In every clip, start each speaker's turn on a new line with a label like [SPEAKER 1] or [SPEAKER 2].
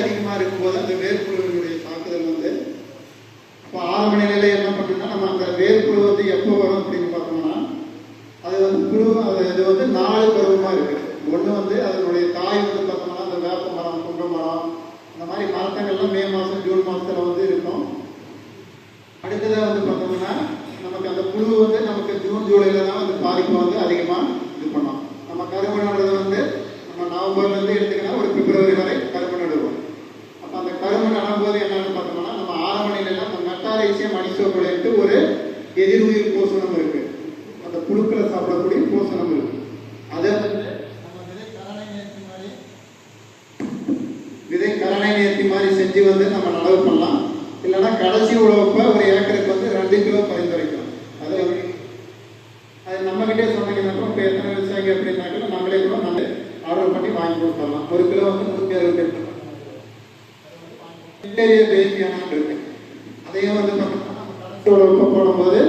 [SPEAKER 1] அதிகமாக இருக்கும்போது அந்த வேர்ப்புழுவினுடைய தாக்குதல் வந்து இப்போ ஆரம்ப நிலையில என்ன பண்ணுன்னா நம்ம அந்த வேர்ப்புழு வந்து எப்போ வரும் அப்படின்னு பார்த்தோம்னா அது வந்து குழு அது இது வந்து நாலு பருவமாக இருக்கு. ஒன்று வந்து அதனுடைய தாய் வந்து பார்த்தோம்னா அந்த வேப்ப மரம் புங்க மரம் இந்த மாதிரி மரத்தங்கள்லாம் மே மாதம் ஜூன் மாதத்தில் வந்து இருக்கும். அடுத்ததாக வந்து பார்த்தோம்னா நமக்கு அந்த புழு வந்து நமக்கு ஜூன் ஜூலைல தான் வந்து பாதிப்பு வந்து அதிகமாக இது பண்ணோம். நம்ம கரும்பு நடுறது வந்து நம்ம நவம்பர்லேருந்து எடுத்துக்கினா ஒரு பிப்ரவரி வரை கரும்பு நடுவோம் அப்போ அந்த கரும்பு நடும்போது என்னன்னு பார்த்தோம்னா நம்ம ஆரம்ப நிலையில மெக்னீசியம் மெட்டாரைசியம் ஒரு எதிர்உயிர் பூசணம் இருக்கு. அந்த புழுக்களை சாப்பிடக்கூடிய போசணம் இருக்கு. அதை வந்து விதை கரணை நேர்த்தி மாதிரி செஞ்சு வந்து நம்ம நடவு பண்ணலாம். இல்லைன்னா கடைசி உழவப்ப ஒரு ஏக்கருக்கு வந்து ரெண்டு கிலோ பரிந்துரைக்கலாம் அது அது நம்ம கிட்டே சொன்னீங்கன்னா இப்போ எத்தனை விவசாயிங்க அப்படின்னாக்கா நம்மளே கூட நம்ம ஆர்டர் பண்ணி வாங்கி கொடுத்துடலாம். ஒரு கிலோ வந்து நூற்றி அறுபத்தி எட்டு பேசியான இருக்கு. அதையும் வந்து பார்த்தோம்னா போடும்போது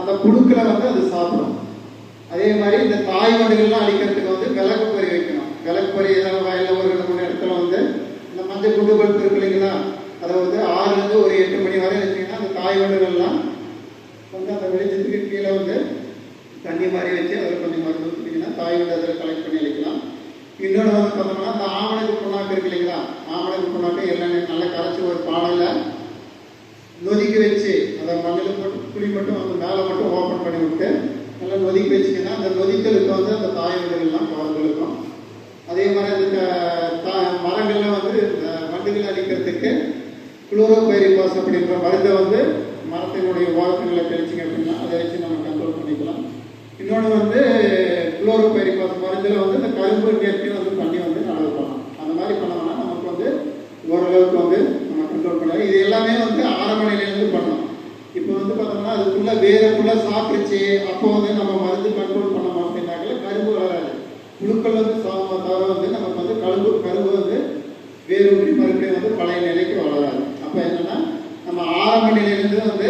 [SPEAKER 1] அந்த புழுக்களை வந்து அது சாப்பிடும். அதே மாதிரி இந்த தாய் வண்டுகள்லாம் அழிக்கிறதுக்கு வந்து விளக்கு பொறி வைக்கணும். விளக்கு பொறி ஏதாவது வயலில் ஒரு ரெண்டு மூணு இடத்துல வந்து இந்த மஞ்சள் குண்டு பல்ப் இருக்கு இல்லைங்களா? அதை வந்து ஆறுலேருந்து ஒரு எட்டு மணி வரை வச்சிங்கன்னா அந்த தாய் வண்டுகள்லாம் வந்து அந்த வெளிச்சத்துக்கு கீழே வந்து தண்ணி மாதிரி வச்சு அதில் கொஞ்சம் மருந்து ஊற்றிட்டீங்கன்னா தாய் வண்டு அதில் கலெக்ட் பண்ணி வைக்கலாம் இன்னொன்று வந்து பார்த்தோம்னா அந்த ஆமணக்கு புண்ணாக்கு இருக்கு இல்லைங்களா? ஆமணக்கு புண்ணாக்கு எல்லாமே நல்லா கரைச்சி ஒரு பானையில் நொதிக்க வச்சு அந்த மண்ணில் மட்டும் குழி மட்டும் அந்த மேலே மட்டும் ஓப்பன் பண்ணி விட்டு நல்லா நொதிக்க வச்சிங்கன்னா அந்த நொதித்தலுக்கு வந்து அந்த தாய் வண்டுகள்லாம் கவர்ந்துருக்கும் அதே மாதிரி அந்த மரங்கள்லாம் வந்து இந்த வண்டுகளை அழிக்கிறதுக்கு குளோரோபைரிபாஸ் அப்படின்ற மருந்தை வந்து மரத்தினுடைய ஓரத்துங்களை தெளிச்சிங்க அப்படின்னா அதை வச்சு நம்ம கண்ட்ரோல் பண்ணிக்கலாம். இன்னொன்று வந்து குளோரோபைரிபாஸ் மருந்தில் வந்து இந்த கரும்பு நேர்த்தியும் வந்து பண்ணி வந்து நடவு பண்ணலாம். அந்த மாதிரி பண்ணோம்னா நமக்கு வந்து ஓரளவுக்கு வந்து நம்ம கண்ட்ரோல் பண்ணலாம். இது எல்லாமே வந்து ஆரம்ப நிலையிலேருந்து பண்ணணும் இப்போ வந்து பார்த்தோம்னா அதுக்குள்ளே வேற ஃபுல்லாக சாப்பிடுச்சு அப்போ வந்து நம்ம மருந்து கண்ட்ரோல் பண்ணோம் அப்படின்னாக்கல கரும்பு வராது. புழுக்கள் வந்து சாவ தவிர வந்து நமக்கு வந்து கரும்பு கரும்பு வந்து வேறு மறுபடியும் வந்து பழைய நிலைக்கு வளராது. அப்போ என்னன்னா நம்ம ஆரம்ப நிலையிலேருந்து வந்து